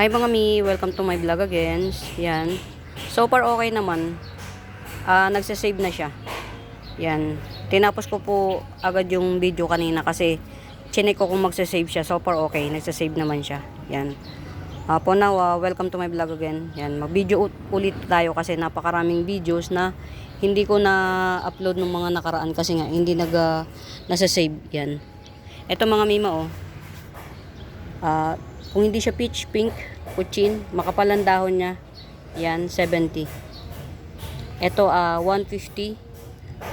Hi mga mi, welcome to my vlog again. Yan. So far okay naman. Ah, nagse-save na siya. Yan. Tinapos ko po agad yung video kanina kasi chinek ko kung magse-save siya. So far okay, nagse-save naman siya. Yan. Ah, for now, ah, welcome to my vlog again. Yan, mag-video ulit tayo kasi napakaraming videos na hindi ko na upload ng mga nakaraan kasi nga hindi nag ah, nasa-save. Yan. Ito mga mima oh. Ah, kung hindi siya peach pink, kuchin, makapal ang dahon niya. Yan, 70. Ito, ah 150.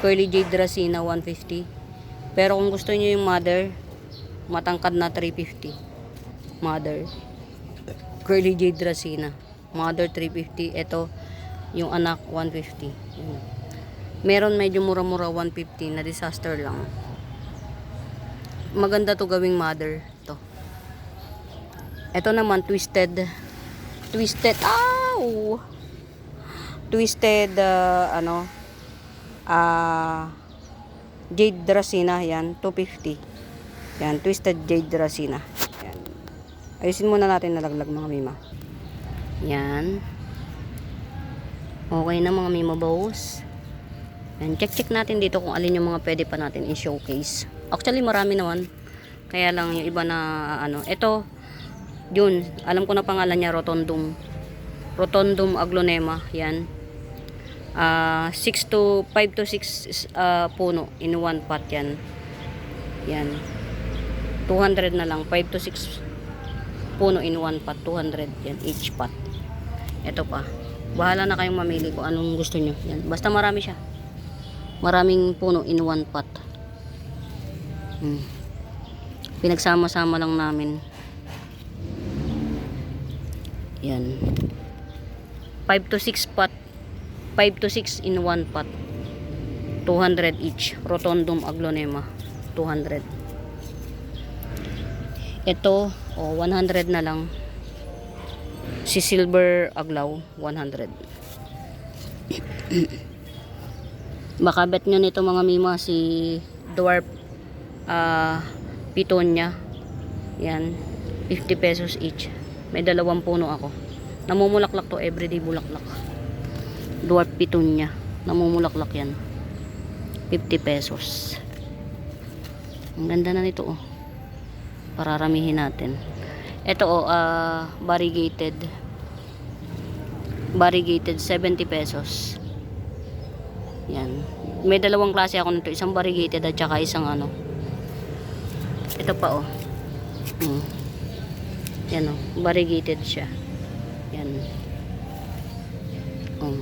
Curly Jade Dracena, 150. Pero kung gusto niyo yung mother, matangkad na 350. Mother. Curly Jade Dracena. Mother 350. Ito, yung anak 150. Yan. Meron medyo mura-mura 150 na disaster lang. Maganda to gawing mother. To. Ito naman, twisted. Twisted. Ow! Twisted, uh, ano, ah, Jade Dracena. Yan, 250. Yan, twisted Jade Dracena. Yan. Ayusin muna natin nalaglag mga mima. Yan. Okay na mga mima boss. Yan, check-check natin dito kung alin yung mga pwede pa natin i-showcase. Actually, marami naman. Kaya lang yung iba na ano. Ito, yun. Alam ko na pangalan niya, Rotondum. Rotondum aglonema. Yan. Ah, 6 to 5 to 6 ah, puno in one pot yan. Yan. 200 na lang. 5 to 6 puno in one pot. 200 yan each pot. Ito pa. Bahala na kayong mamili kung anong gusto nyo. Yan. Basta marami siya. Maraming puno in one pot. Hmm. Pinagsama-sama lang namin. Yan. 5 to 6 pot. 5 to 6 in one pot. 200 each. Rotondum aglonema. 200. Ito, oh, 100 na lang. Si silver aglaw, 100. Baka bet nyo nito mga mima si dwarf ah pitonya. Yan. 50 pesos each. May dalawang puno ako. Namumulaklak to everyday bulaklak. Dwarf pitonya. Namumulaklak yan. 50 pesos. Ang ganda na nito oh. Pararamihin natin. Ito oh, ah variegated. Variegated 70 pesos. Yan. May dalawang klase ako nito. Isang variegated at saka isang ano. Ito pa oh. Hmm. Yan oh. Variegated siya. Yan. Oh.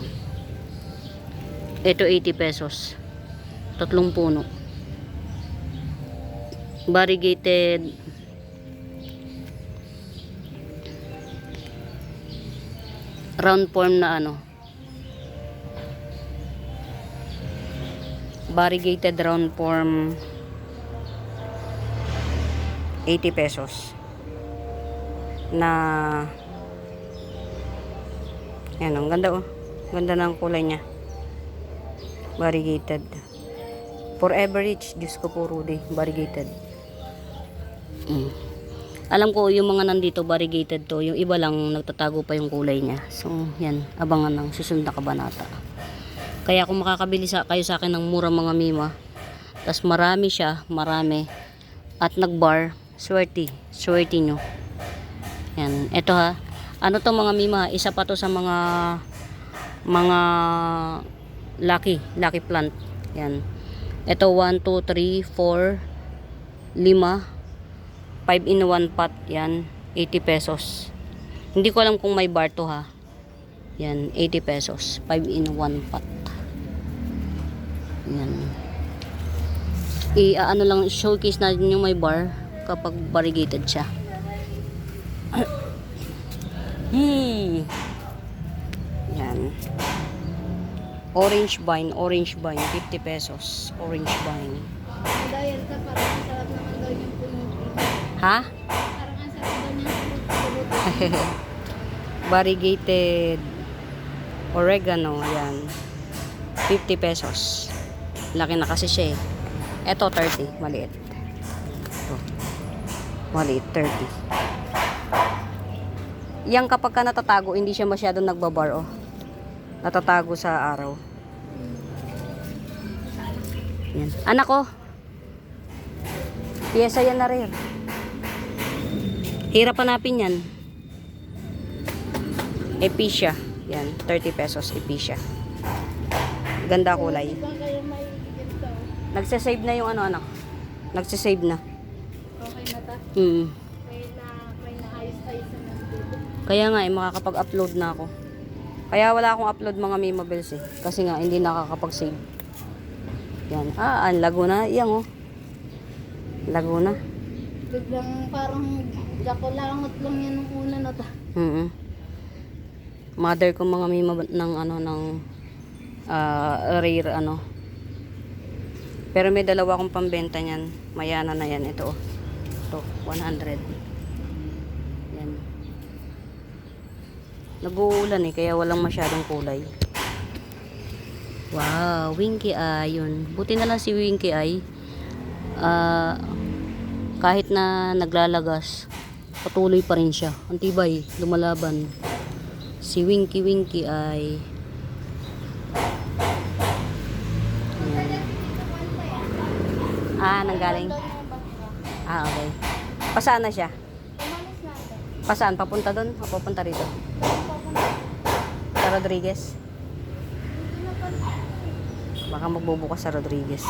Ito 80 pesos. Tatlong puno. Variegated round form na ano variegated round form 80 pesos na yan ang ganda oh. Ganda ng kulay niya. Variegated. Forever rich. Diyos ko po Rudy. Variegated. Mm. alam ko yung mga nandito variegated to. Yung iba lang nagtatago pa yung kulay niya. So yan. Abangan ng susunod na kabanata. Kaya kung makakabili sa, kayo sa akin ng mura mga mima, tas marami siya, marami, at nagbar, swerte, swerte nyo. Yan, eto ha. Ano to mga mima, isa pa to sa mga mga lucky, lucky plant. Yan. Ito 1, 2, 3, 4, 5, 5 in 1 pot. Yan, 80 pesos. Hindi ko alam kung may bar to ha. Yan, 80 pesos. 5 in 1 pot. Yan. I ano lang showcase natin yung may bar kapag variegated siya. Hey. Yan. Orange vine, orange vine, 50 pesos. Orange vine. Dahil ka parang ang sarap naman daw yung. Ha? Parang ang sarap daw pumupulo. Variegated oregano, yan. 50 pesos. Laki na kasi siya eh. Ito 30, maliit. Ito. Maliit 30. Yang kapag ka natatago, hindi siya masyadong nagbabar, oh. Natatago sa araw. Yan. Anak ko. Piyesa yan na rin. Hirap hanapin yan. Episha. Yan, 30 pesos episha. Ganda kulay. Nagsasave na yung ano anak. Nagsasave na. Okay na ta? Hmm. Kaya nga eh, makakapag-upload na ako. Kaya wala akong upload mga memoables eh. Kasi nga, hindi nakakapag-save. Yan. Ah, ang Laguna. Yan oh. Laguna. Biglang parang jakulangot lang yan nung una na ta. Mm Mother ko mga mima ng ano ng ah, rare ano. Pero may dalawa akong pambenta niyan. Mayana na yan ito. oh. Ito, 100. Yan. Nag-uulan eh, kaya walang masyadong kulay. Wow, Winky Eye yun. Buti na lang si Winky Eye. Ah, kahit na naglalagas, patuloy pa rin siya. Antibay, lumalaban. Si Winky Winky ay Ayan. Ah, nanggaling. Ah, okay. Pasaan na siya? Pasaan? Papunta doon? O papunta rito? Sa Rodriguez? Baka magbubukas sa Rodriguez.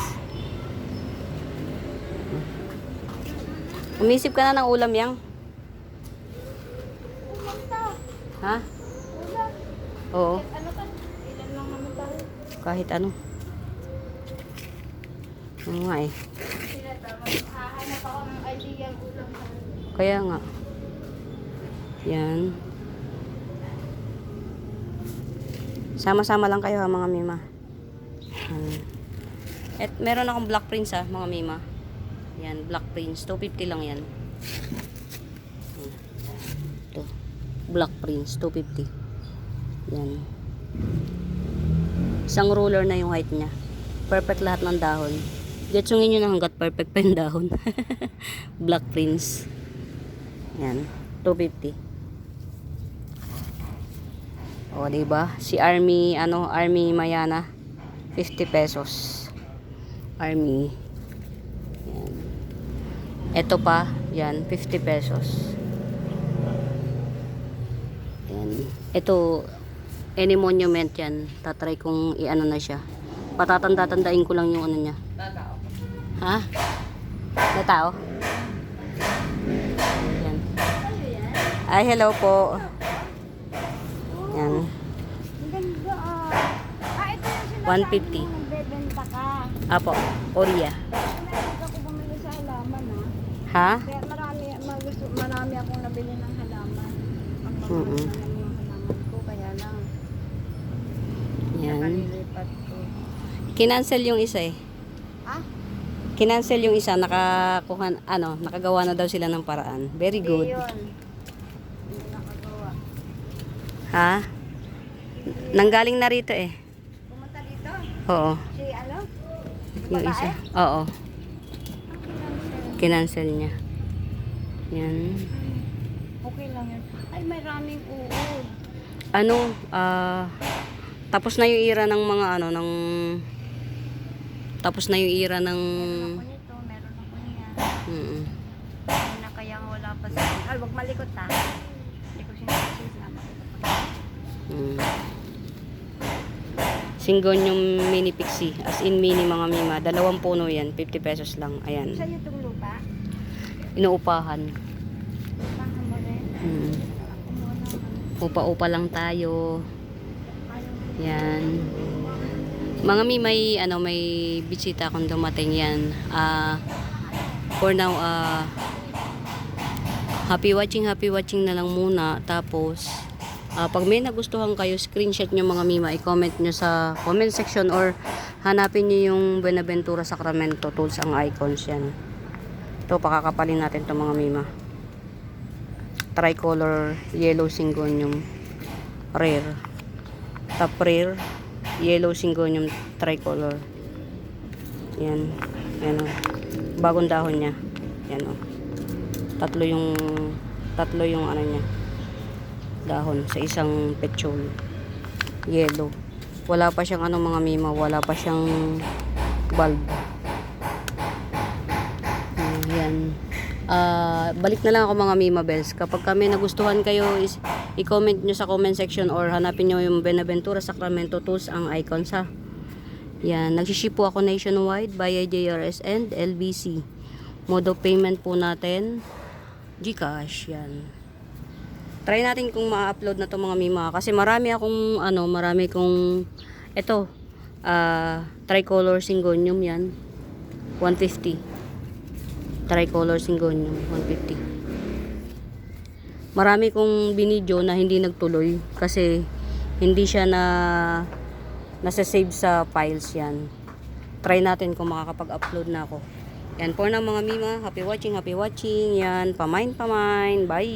Umisip ka na ng ulam yang? Pumunta. Ha? Wala. Oo. Ano ka? Ilan lang naman. Kahit ano. Oo nga eh. Hahanap ako ng idea ang ulam Kaya nga. Yan. Sama-sama lang kayo ha mga mima. Yan. At meron akong black prince ha mga mima. Yan, black prince. 250 lang yan. Ito. Black prince, 250. Yan. Isang ruler na yung height niya. Perfect lahat ng dahon. Getsungin nyo na hanggat perfect pa yung dahon. black prince. Yan, 250. O, di ba? Si Army, ano, Army Mayana, 50 pesos. Army. Yan. Ito pa, yan, 50 pesos. Yan. Ito, any monument yan. Tatry kong i-ano na siya. Patatanda-tandain ko lang yung ano niya. Ha? Na tao? Yan. Ay, hello po. Yan. Ang ganda ah. Ah, 150. nagbebenta ka. Apo. Nanonood ako bumili sa halaman ah. Ha? Kaya marami, magusto, marami akong nabili ng halaman. Ang mga Mm-mm. yung halaman ko, kaya lang. Yan. Nakalilipat ko. Kinancel yung isa eh. Ah? Kinancel yung isa, nakakuha, ano, nakagawa na daw sila ng paraan. Very good. yun. Ha? Nanggaling na rito eh. Pumunta dito? Oo. Si ano? Yung isa. Oo. Kinancel niya. Yan. Okay lang yun. Ay, may raming uod. Ano, ah, tapos na yung era ng mga ano, ng, tapos na yung era ng, Ako nito, meron ako niya. mm, Hindi na kaya wala pa sa... Ay, wag malikot ha. Hindi ko sinasisi na malikot pa. Mm. Singgon yung mini pixie. As in mini mga mima. Dalawang puno yan. 50 pesos lang. Ayan. Sa'yo itong lupa? Inuupahan. Baka mo rin. Mm. Muna. Upa-upa lang tayo. Yan. Mga mi may ano may bisita akong dumating yan. Ah for now ah happy watching happy watching na lang muna tapos ah, pag may nagustuhan kayo screenshot nyo mga mima i-comment nyo sa comment section or hanapin nyo yung Buenaventura Sacramento tools ang icons yan. Ito pakakapalin natin to mga mima. Tricolor yellow syngonium rare. Top rare yellow syngonium tricolor. Yan yan o. Bagong dahon niya. Yan o. Tatlo yung tatlo yung ano niya dahon sa isang petsol. Yellow. Wala pa siyang ano mga mima, wala pa siyang bulb. Ah, yan. Ah, balik na lang ako mga Mima Bells. Kapag kami nagustuhan kayo, is, i-comment nyo sa comment section or hanapin nyo yung Benaventura Sacramento Tools ang icons ha. Yan. Nagsiship po ako nationwide via JRS and LBC. Mode of payment po natin, Gcash. Yan. Try natin kung ma-upload na to mga Mima. Kasi marami akong, ano, marami kong, ito, ah, tricolor syngonium yan. 150 tricolor syngonium 150 marami kong binidyo na hindi nagtuloy kasi hindi siya na nasa save sa files yan. Try natin kung makakapag-upload na ako. Yan po na mga mima. Happy watching happy watching. Yan pamain pamain. Bye